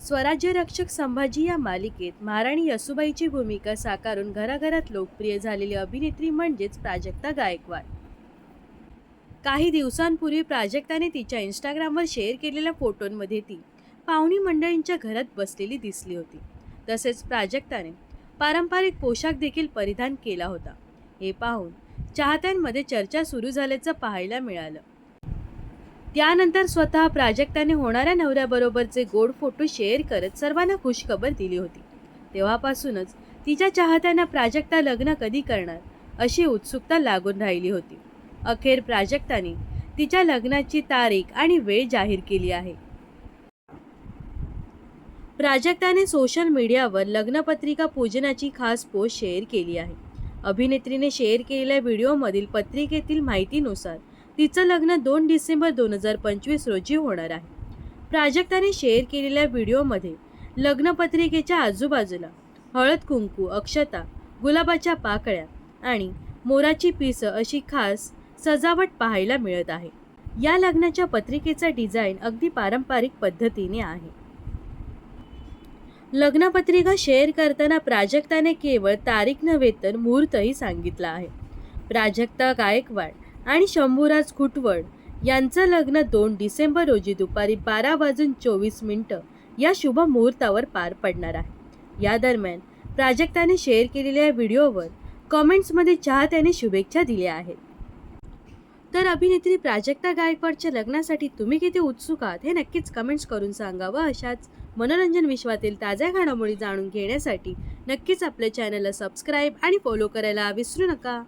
स्वराज्य रक्षक संभाजी या मालिकेत महाराणी यसुबाईची भूमिका साकारून घराघरात लोकप्रिय झालेली अभिनेत्री म्हणजेच प्राजक्ता गायकवाड. काही दिवसांपूर्वी प्राजक्ताने तिच्या इंस्टाग्रामवर शेअर केलेल्या फोटोंमध्ये ती पाहुणी मंडळींच्या घरात बसलेली दिसली होती. तसेच प्राजक्ताने पारंपरिक पोशाख देखील परिधान केला होता. हे पाहून चाहत्यांमध्ये चर्चा सुरू झाल्याचं पाहायला मिळालं. त्यानंतर स्वतः प्राजक्ताने होणाऱ्या नवऱ्याबरोबरचे गोड फोटो शेअर करत सर्वांना खुशखबर दिली होती. तेव्हापासूनच तिच्या चाहत्यांना प्राजक्ता लग्न कधी करणार अशी उत्सुकता लागून राहिली होती. अखेर प्राजक्ताने तिच्या लग्नाची तारीख आणि वेळ जाहीर केली आहे. प्राजक्ताने सोशल मीडियावर लग्नपत्रिका पूजनाची खास पोस्ट शेअर केली आहे. अभिनेत्रीने शेअर केलेल्या व्हिडिओमधील पत्रिकेतील माहितीनुसार तिचं लग्न दोन डिसेंबर दोन हजार पंचवीस रोजी होणार आहे. प्राजक्ताने शेअर केलेल्या व्हिडिओमध्ये लग्नपत्रिकेच्या आजूबाजूला हळद कुंकू अक्षता गुलाबाच्या पाकळ्या आणि मोराची पिसं अशी खास सजावट पाहायला मिळत आहे. या लग्नाच्या पत्रिकेचा डिझाईन अगदी पारंपरिक पद्धतीने आहे. लग्नपत्रिका शेअर करताना प्राजक्ताने केवळ तारीख नव्हे तर मुहूर्तही सांगितला आहे. प्राजक्ता गायकवाड आणि शंभूराज खुटवड यांचं लग्न दोन डिसेंबर रोजी दुपारी बारा वाजून चोवीस मिनटं या शुभ मुहूर्तावर पार पडणार आहे. या दरम्यान प्राजक्ताने शेअर केलेल्या व्हिडिओवर कॉमेंट्समध्ये चाहत्याने शुभेच्छा दिल्या आहेत. तर अभिनेत्री प्राजक्ता गायकवाडच्या लग्नासाठी तुम्ही किती उत्सुक आहात हे नक्कीच कमेंट्स करून सांगा व अशाच मनोरंजन विश्वातील ताज्या घडामोडी जाणून घेण्यासाठी नक्कीच आपल्या चॅनलला सबस्क्राईब आणि फॉलो करायला विसरू नका.